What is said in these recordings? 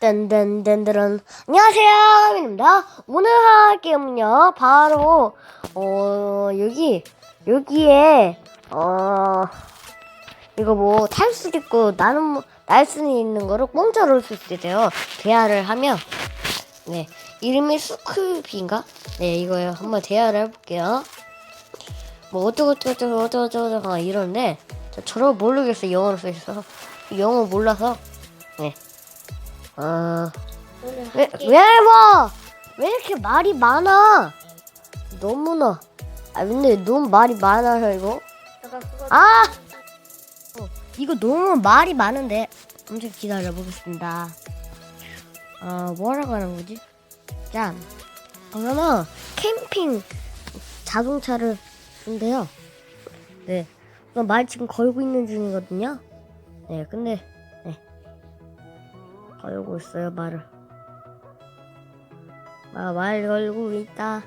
딴딴딴딴. 안녕하세요. 민입니다. 오늘 할 게임은요 바로 어 여기 여기에 어 이거 뭐 탈 수도 있고 나는 뭐- 날 수는 있는 거를 공짜로 쓸수 있대요. 대화를 하면. 네. 이름이 스쿨비인가? 네 이거요. 한번 대화를 해볼게요. 뭐 어쩌고 저쩌고 어쩌고 저쩌고 막 이러는데 저 저를 모르겠어요 영어로 써 있어서 영어 몰라서 네 어... 왜, 왜 뭐? 왜 이렇게 말이 많아? 너무나. 아, 근데 너무 말이 많아서 이거. 아! 어, 이거 너무 말이 많은데. 엄청 기다려 보겠습니다. 어, 뭐라고 하는 거지? 자, 그러면 캠핑 자동차를 쓴대요. 네. 그럼 말 지금 걸고 있는 중이거든요. 네, 근데 걸고 있어요 말을. 아, 말 걸고 있다.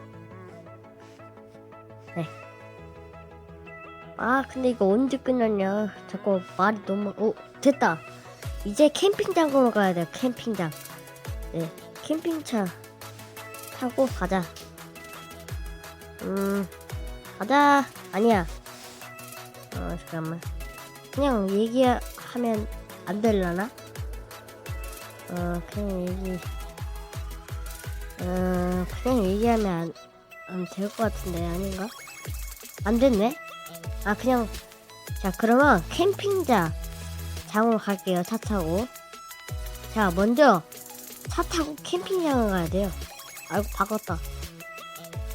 네. 아 근데 이거 언제 끝났냐? 자꾸 말이 너무 오 됐다. 이제 캠핑장으로 가야 돼요 캠핑장. 네 캠핑차 타고 가자. 음 가자. 아니야 어 잠깐만 그냥 얘기하면 안 될라나? 어 그냥 얘기 어 그냥 얘기하면 안안될것 같은데 아닌가? 안 됐네. 아 그냥 자 그러면 캠핑장 장으로 갈게요 차 타고. 자 먼저 차 타고 캠핑장을 가야 돼요. 아이고 바꿨다.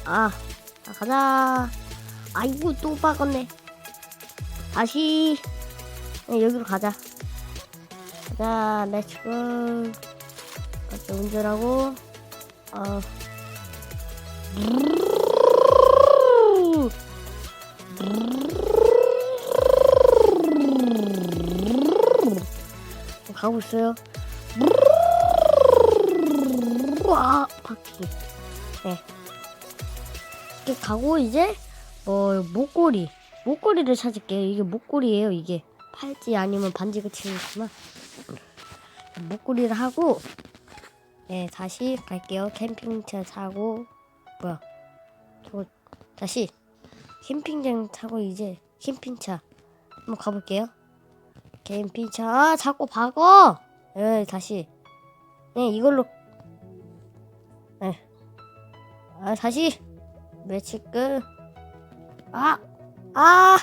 아, 아 가자. 아이고 또 바꿨네. 다시 네, 여기로 가자. 자, 렛츠고. 어때 운전하고. 어. 가고 있어요. 와, 바퀴. 네. 이렇게 가고 이제 뭐 목걸이, 목걸이를 찾을게요. 이게 목걸이에요. 이게. 팔찌 아니면 반지 거지만. 목걸이를 하고 네 다시 갈게요. 캠핑차 타고. 뭐야? 저거 다시. 캠핑장 타고 이제 캠핑차 한번 가볼게요. 캠핑차. 아 자꾸 박어! 네 다시. 네 이걸로. 네 아 다시. 매치 끝 아! 아!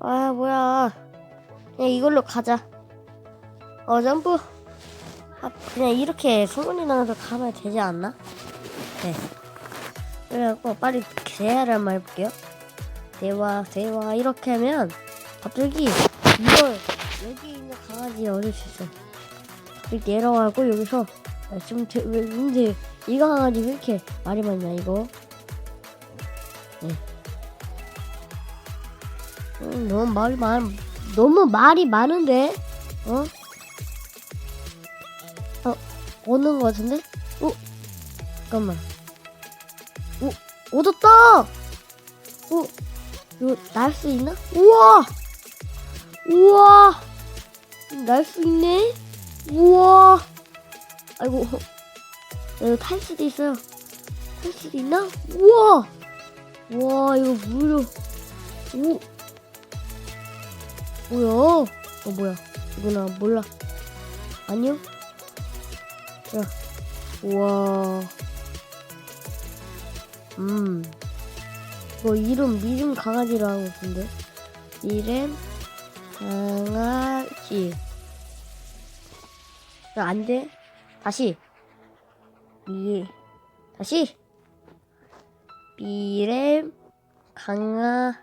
아 뭐야. 그냥 이걸로 가자. 어 점프. 아, 그냥 이렇게 소문이 나서 가면 되지 않나? 네. 그래갖고 빨리 대화를 한번 해볼게요. 대화 대화. 이렇게 하면 갑자기 이걸 여기 있는 강아지 얻을 수 있어. 이렇게 내려가고 여기서 아, 지금 제, 왜 근데 이 강아지 왜 이렇게 말이 많냐 이거 네 음, 너무 말이 많 너무 말이 많은데 어? 오는 것 같은데? 어? 잠깐만. 오, 얻었다! 어? 이거 날 수 있나? 우와! 우와! 날 수 있네? 우와! 아이고, 나 이거 탈 수도 있어요. 탈 수도 있나? 우와! 우와, 이거 무료. 오! 뭐야? 어, 뭐야? 이거나 몰라. 아니요? 야, 우와. 음. 뭐 이름 미름 강아지로 하고 있는데. 이름 강아지. 야, 안 돼. 다시. 이 다시. 비렘 강아지.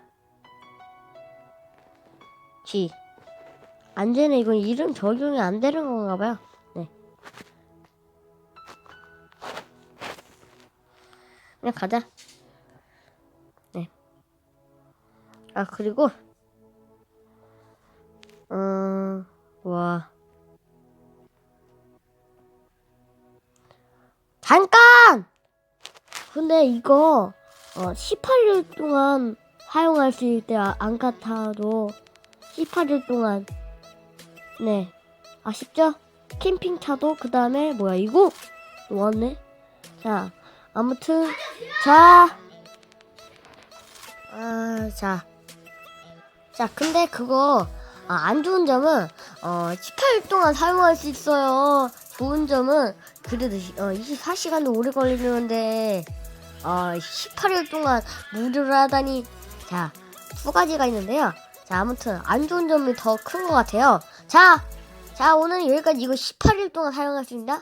안 되네. 이건 이름 적용이 안 되는 건가 봐요. 네. 그냥 가자. 네. 아, 그리고, 음, 와. 잠깐! 근데 이거, 어, 18일 동안 사용할 수 있대, 아, 안 같아도. 18일 동안 네 아쉽죠? 캠핑차도 그 다음에 뭐야 이거 왔네 자 아무튼 자 아, 자. 자, 근데 그거 아, 안 좋은 점은 어, 18일 동안 사용할 수 있어요. 좋은 점은 그래도 어, 24시간도 오래 걸리는데 어, 18일 동안 무료를 하다니 자 두 가지가 있는데요. 자 아무튼 안 좋은 점이 더 큰 것 같아요. 자, 자 오늘 여기까지 이거 18일 동안 사용할 수 있다.